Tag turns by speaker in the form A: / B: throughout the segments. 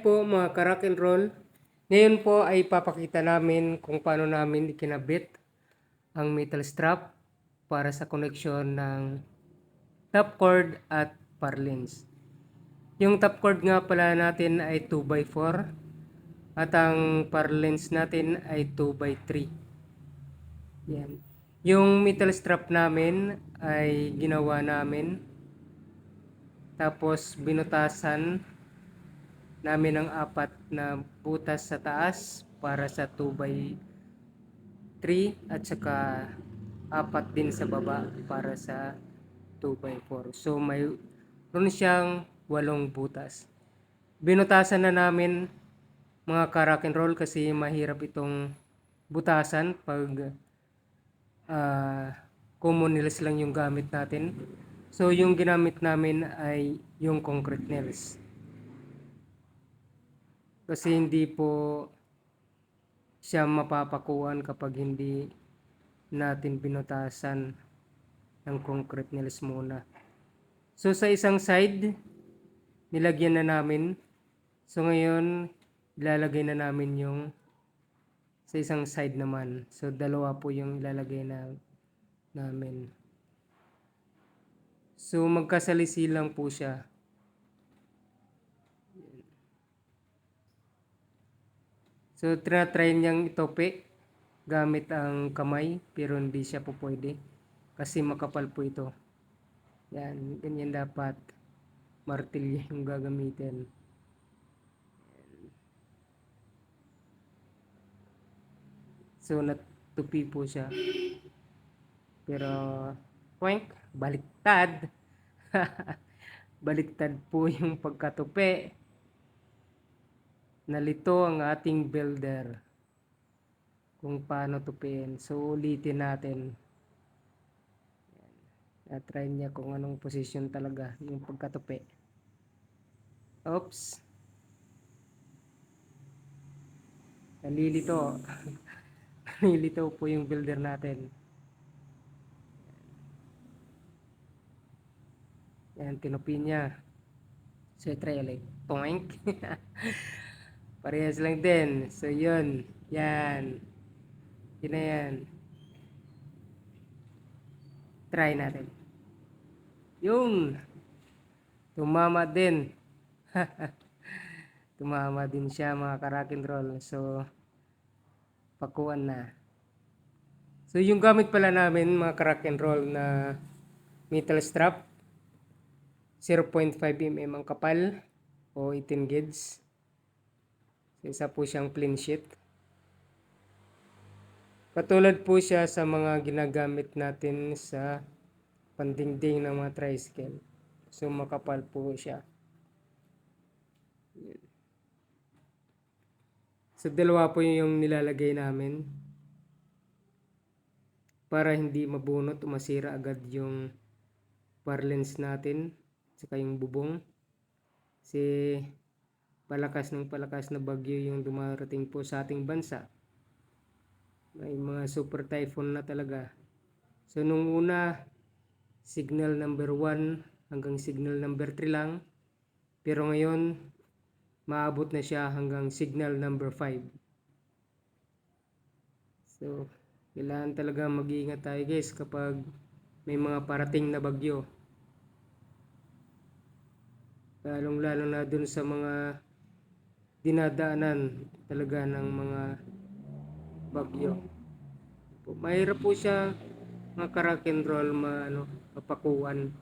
A: Po mga karock and roll. Ngayon po ay papakita namin kung paano namin ikinabit ang metal strap para sa connection ng top cord at parlins. Yung top cord nga pala natin ay 2x4 at ang parlins natin ay 2x3. Yan. Yung metal strap namin ay ginawa namin tapos binutasan namin ng apat na butas sa taas para sa 2x3 at saka apat din sa baba para sa 2x4. So may ron siyang walong butas. Binutasan na namin mga karak and roll kasi mahirap itong butasan pag ah common nails lang yung gamit natin. So yung ginamit namin ay yung concrete nails. Kasi hindi po siya mapapakuan kapag hindi natin binutasan ng concrete nails muna. So sa isang side, nilagyan na namin. So ngayon, ilalagay na namin yung sa isang side naman. So dalawa po yung ilalagay na namin. So magkasalisi lang po siya. So, try niyang itope gamit ang kamay pero hindi siya po pwede kasi makapal po ito. Yan, ganyan dapat martilyo yung gagamitin. So, natupi po siya. Pero, poink, baliktad. baliktad po yung pagkatupi nalito ang ating builder kung paano tupiin. So, ulitin natin. Yan. try niya kung anong position talaga yung pagkatupi. Oops. Nalilito. Nalilito po yung builder natin. Yan, tinupi niya. So, try ulit. Poink. Parehas lang din. So, yun. Yan. Yun na yan. Try natin. Yung. Tumama din. Tumama din siya mga karakin roll. So, pakuan na. So, yung gamit pala namin mga karakin roll na metal strap. 0.5 mm ang kapal o 18 gauge. Isa po siyang plain sheet. Katulad po siya sa mga ginagamit natin sa pandingding ng mga tricycle. So makapal po siya. So dalawa po yung nilalagay namin para hindi mabunot o masira agad yung parlens natin saka yung bubong. Kasi palakas ng palakas na bagyo yung dumarating po sa ating bansa. May mga super typhoon na talaga. So nung una, signal number 1 hanggang signal number 3 lang. Pero ngayon, maabot na siya hanggang signal number 5. So, kailangan talaga mag-iingat tayo guys kapag may mga parating na bagyo. Lalong lalo na dun sa mga dinadaanan talaga ng mga bagyo. Mahirap po siya mga karak and roll ma, ano, mapakuan.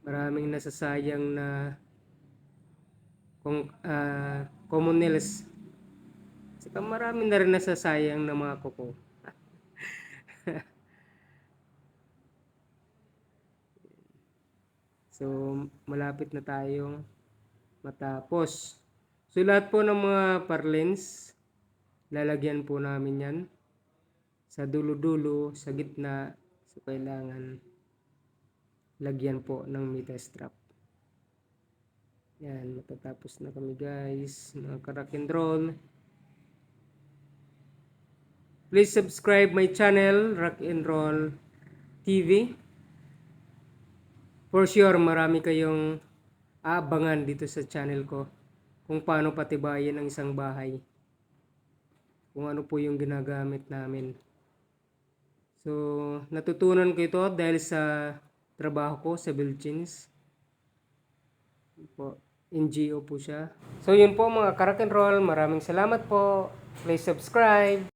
A: Maraming nasasayang na kung uh, commonels. Saka marami na rin nasasayang na mga kuko. so, malapit na tayong matapos. So lahat po ng mga parlens, lalagyan po namin yan sa dulo-dulo, sa gitna, so kailangan lagyan po ng meter strap. Yan, matatapos na kami guys, mga karak and roll. Please subscribe my channel, Rock and Roll TV. For sure, marami kayong aabangan dito sa channel ko kung paano patibayin ang isang bahay. Kung ano po yung ginagamit namin. So, natutunan ko ito dahil sa trabaho ko sa Bilchins. Po, NGO po siya. So, yun po mga karak and roll. Maraming salamat po. Please subscribe.